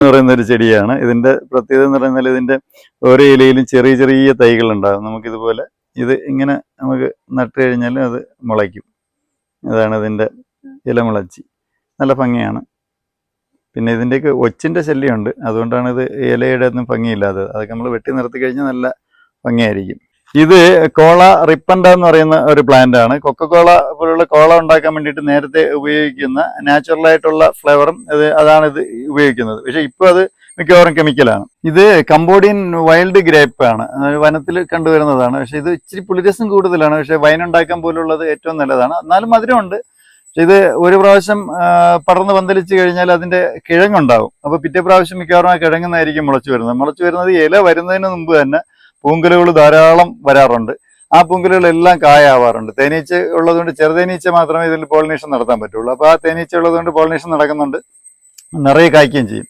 എന്ന് പറയുന്ന ഒരു ചെടിയാണ്. ഇതിന്റെ പ്രത്യേകത എന്ന് പറയുന്നത് ഇതിന്റെ ഓരോ ഇലയിലും ചെറിയ ചെറിയ തൈകൾ ഉണ്ടാകും. നമുക്കിതുപോലെ ഇത് ഇങ്ങനെ നമുക്ക് നട്ട് കഴിഞ്ഞാൽ അത് മുളയ്ക്കും. അതാണ് ഇതിന്റെ ഇല മുളച്ചി. നല്ല ഭംഗിയാണ്. പിന്നെ ഇതിന്റെയൊക്കെ ഒച്ചിന്റെ ശല്യമുണ്ട്. അതുകൊണ്ടാണ് ഇത് ഇലയുടെ ഒന്നും ഭംഗിയില്ലാത്തത്. അതൊക്കെ നമ്മൾ വെട്ടി നിർത്തി കഴിഞ്ഞാൽ നല്ല ഭംഗിയായിരിക്കും. ഇത് കോള റിപ്പൻഡ എന്ന് പറയുന്ന ഒരു പ്ലാന്റ് ആണ്. കൊക്കക്കോള പോലുള്ള കോള ഉണ്ടാക്കാൻ വേണ്ടിയിട്ട് നേരത്തെ ഉപയോഗിക്കുന്ന നാച്ചുറൽ ആയിട്ടുള്ള ഫ്ലേവറും ഇത് അതാണ് ഇത് ഉപയോഗിക്കുന്നത്. പക്ഷെ ഇപ്പോൾ അത് മിക്കവാറും കെമിക്കലാണ് ഇത് കംബോഡിയൻ വൈൽഡ് ഗ്രേപ്പ് ആണ്. വനത്തിൽ കണ്ടുവരുന്നതാണ്. പക്ഷെ ഇത് ഇച്ചിരി പുളിരസം കൂടുതലാണ്. പക്ഷെ വൈൻ ഉണ്ടാക്കാൻ പോലുള്ളത് ഏറ്റവും നല്ലതാണ്. എന്നാലും മധുരമുണ്ട്. പക്ഷെ ഇത് ഒരു പ്രാവശ്യം പടർന്ന് പന്തലിച്ച് കഴിഞ്ഞാൽ അതിന്റെ കിഴങ്ങുണ്ടാവും. അപ്പൊ പിറ്റേ പ്രാവശ്യം മിക്കവാറും ആ കിഴങ്ങുന്നായിരിക്കും മുളച്ചു വരുന്നത്. മുളച്ചു വരുന്നത് ഇല വരുന്നതിന് മുമ്പ് തന്നെ പൂങ്കലുകൾ ധാരാളം വരാറുണ്ട്. ആ പൂങ്കലുകളെല്ലാം കായാവാറുണ്ട്. തേനീച്ച ഉള്ളതുകൊണ്ട് ചെറുതേനീച്ച മാത്രമേ ഇതിൽ പോളിനേഷൻ നടത്താൻ പറ്റുള്ളൂ. അപ്പോൾ ആ തേനീച്ച ഉള്ളതുകൊണ്ട് പോളിനേഷൻ നടക്കുന്നുണ്ട്. നിറയെ കായ്ക്കുകയും ചെയ്യും.